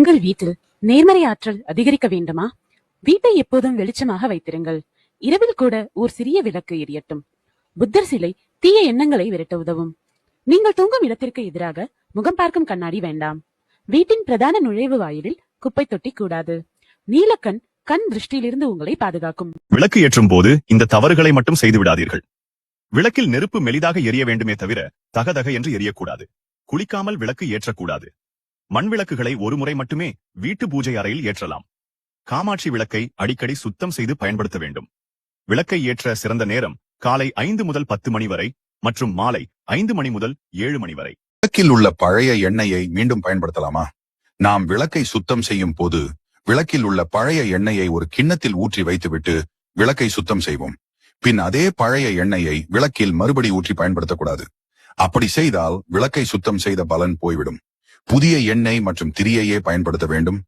உங்கள் வீட்டில் நேர்மறை ஆற்றல் அதிகரிக்க வேண்டுமா? வீட்டை எப்போதும் வெளிச்சமாக வைத்திருங்கள். இரவில் கூட ஓர் சிறிய விளக்கு எரியட்டும். புத்தர் சிலை தீய எண்ணங்களை விரட்ட உதவும். நீங்கள் தூங்கும் இடத்திற்கு எதிராக முகம் பார்க்கும் கண்ணாடி வேண்டாம். வீட்டின் பிரதான நுழைவு வாயிலில் குப்பை தொட்டி கூடாது. நீலக்கண் கண் திருஷ்டியிலிருந்து உங்களை பாதுகாக்கும். விளக்கு ஏற்றும் போது இந்த தவறுகளை மட்டும் செய்து விடாதீர்கள். விளக்கில் நெருப்பு மெலிதாக எரிய வேண்டுமே தவிர தகதக என்று எரியக்கூடாது. குளிக்காமல் விளக்கு ஏற்றக்கூடாது. மண் விளக்குகளை ஒரு முறை மட்டுமே வீட்டு பூஜை அறையில் ஏற்றலாம். காமாட்சி விளக்கை அடிக்கடி சுத்தம் செய்து பயன்படுத்த வேண்டும். விளக்கை ஏற்ற சிறந்த நேரம் காலை ஐந்து முதல் பத்து மணி வரை மற்றும் மாலை ஐந்து மணி முதல் ஏழு மணி வரை. விளக்கில் உள்ள பழைய எண்ணெயை மீண்டும் பயன்படுத்தலாமா? நாம் விளக்கை சுத்தம் செய்யும் போது விளக்கில் உள்ள பழைய எண்ணெயை ஒரு கிண்ணத்தில் ஊற்றி வைத்துவிட்டு விளக்கை சுத்தம் செய்வோம். பின் அதே பழைய எண்ணெயை விளக்கில் மறுபடி ஊற்றி பயன்படுத்தக்கூடாது. அப்படி செய்தால் விளக்கை சுத்தம் செய்த பலன் போய்விடும். புதிய எண்ணெய் மற்றும் திரியையே பயன்படுத்த வேண்டும்.